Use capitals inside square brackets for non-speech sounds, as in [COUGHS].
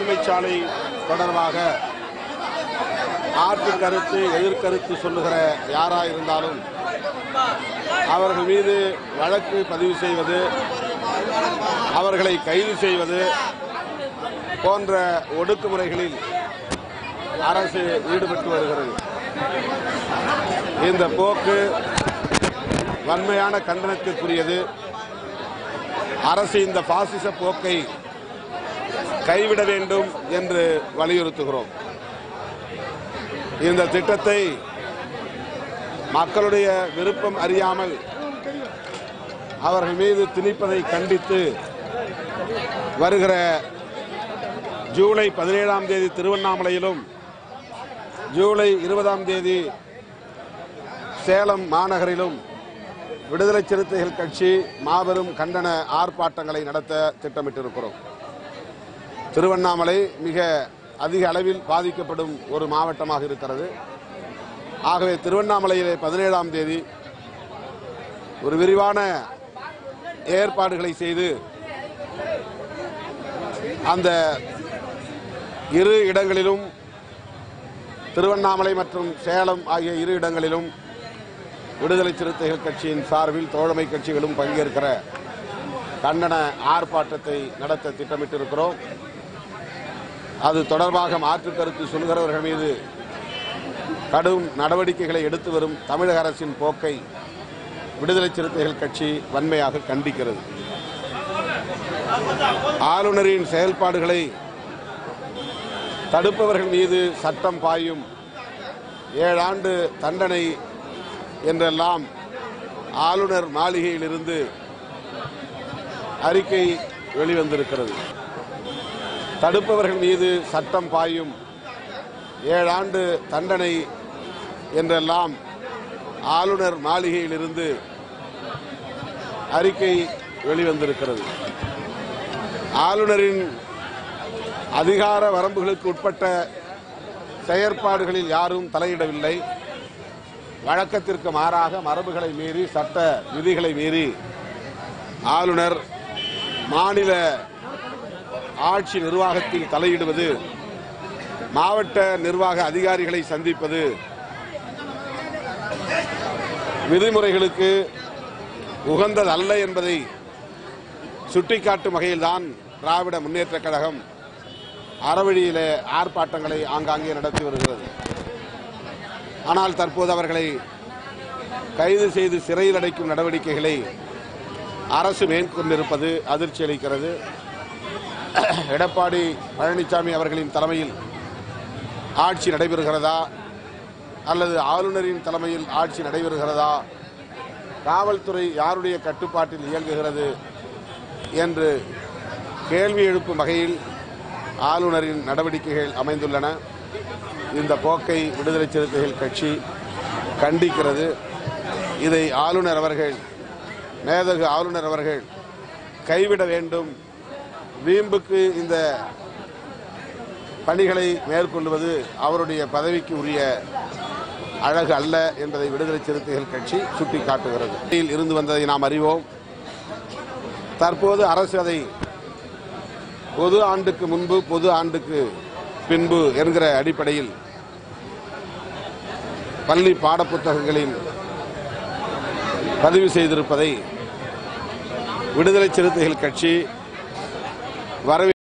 பசுமை சாலை தொடர்பாக ஆற்று கருத்து எதிர்கருத்து சொல்லுகிற யாரா இருந்தாலும் அவர்கள் மீது வழக்கு பதிவு செய்வது அவர்களை கைது செய்வது போன்ற ஒடுக்குமுறைகளில் அரசு ஈடுபட்டு வருகிறது. இந்த போக்கு வன்மையான கண்டனத்திற்குரியது. அரசு இந்த பாசிச போக்கை கைவிட வேண்டும் என்று வலியுறுத்துகிறோம். இந்த திட்டத்தை மக்களுடைய விருப்பம் அறியாமல் அவர்கள் மீது திணிப்பதை கண்டித்து வருகிற ஜூலை பதினேழாம் தேதி திருவண்ணாமலையிலும் ஜூலை இருபதாம் தேதி சேலம் மாநகரிலும் விடுதலை சிறுத்தைகள் கட்சி மாபெரும் கண்டன ஆர்ப்பாட்டங்களை நடத்த திட்டமிட்டிருக்கிறோம். திருவண்ணாமலை மிக அதிக அளவில் பாதிக்கப்படும் ஒரு மாவட்டமாக இருக்கிறது. ஆகவே திருவண்ணாமலையிலே பதினேழாம் தேதி ஒரு விரிவான ஏற்பாடுகளை செய்து அந்த இரு இடங்களிலும் திருவண்ணாமலை மற்றும் சேலம் ஆகிய இரு இடங்களிலும் விடுதலை சிறுத்தைகள் கட்சியின் சார்பில் தோழமை கட்சிகளும் பங்கேற்கிற கண்டன ஆர்ப்பாட்டத்தை நடத்த திட்டமிட்டிருக்கிறோம். அது தொடர்பாக மாற்று கருத்து சொல்கிறவர்கள் மீது கடும் நடவடிக்கைகளை எடுத்து வரும் தமிழக அரசின் போக்கை விடுதலை சிறுத்தைகள் கட்சி வன்மையாக கண்டிக்கிறது. ஆளுநரின் செயல்பாடுகளை தடுப்பவர்கள் மீது சட்டம் பாயும் ஏழாண்டு தண்டனை என்றெல்லாம் ஆளுநர் மாளிகையிலிருந்து அறிக்கை வெளிவந்திருக்கிறது. தடுப்பவர்கள் மீது சட்டம் பாயும் ஏழாண்டு தண்டனை என்றெல்லாம் ஆளுநர் மாளிகையிலிருந்து அறிக்கை வெளிவந்திருக்கிறது. ஆளுநரின் அதிகார வரம்புகளுக்கு உட்பட்ட செயற்பாடுகளில் யாரும் தலையிடவில்லை. வழக்கத்திற்கு மாறாக மரபுகளை மீறி சட்ட விதிகளை மீறி ஆளுநர் மாநில ஆட்சி நிர்வாகத்தில் தலையிடுவது மாவட்ட நிர்வாக அதிகாரிகளை சந்திப்பது விதிமுறைகளுக்கு உகந்ததல்ல என்பதை சுட்டிக்காட்டும் வகையில்தான் திராவிட முன்னேற்றக் கழகம் அறவழியிலே ஆர்ப்பாட்டங்களை ஆங்காங்கே நடத்தி வருகிறது. ஆனால் தற்போது அவர்களை கைது செய்து சிறையில் அடைக்கும் நடவடிக்கைகளை அரசு மேற்கொண்டிருப்பது அதிர்ச்சி அளிக்கிறது. [COUGHS] எடப்பாடி பழனிசாமி அவர்களின் தலைமையில் ஆட்சி நடைபெறுகிறதா? அல்லது ஆளுநரின் தலைமையில் ஆட்சி நடைபெறுகிறதா? காவல்துறை யாருடைய கட்டுப்பாட்டில் இயங்குகிறது? என்று கேள்வி எழுப்பும் வகையில் ஆளுநரின் நடவடிக்கைகள் அமைந்துள்ளன. இந்த போக்கை விடுதலை சிறுத்தைகள் கட்சி கண்டிக்கிறது. இதை ஆளுநர் அவர்கள் மேதகு ஆளுநர் அவர்கள் கைவிட வேண்டும் வீம்புக்கு இந்த பணிகளை மேற்கொள்வது அவருடைய பதவிக்கு உரிய அழகு அல்ல என்பதை விடுதலை சிறுத்தைகள் கட்சி சுட்டிக்காட்டுகிறது. இருந்து வந்ததை நாம் அறிவோம். தற்போது அரசு அதை பொது ஆண்டுக்கு முன்பு பொது ஆண்டுக்கு பின்பு என்கிற அடிப்படையில் பள்ளி பாடப்புத்தகங்களில் பதிவு செய்திருப்பதை விடுதலை சிறுத்தைகள் கட்சி வரவே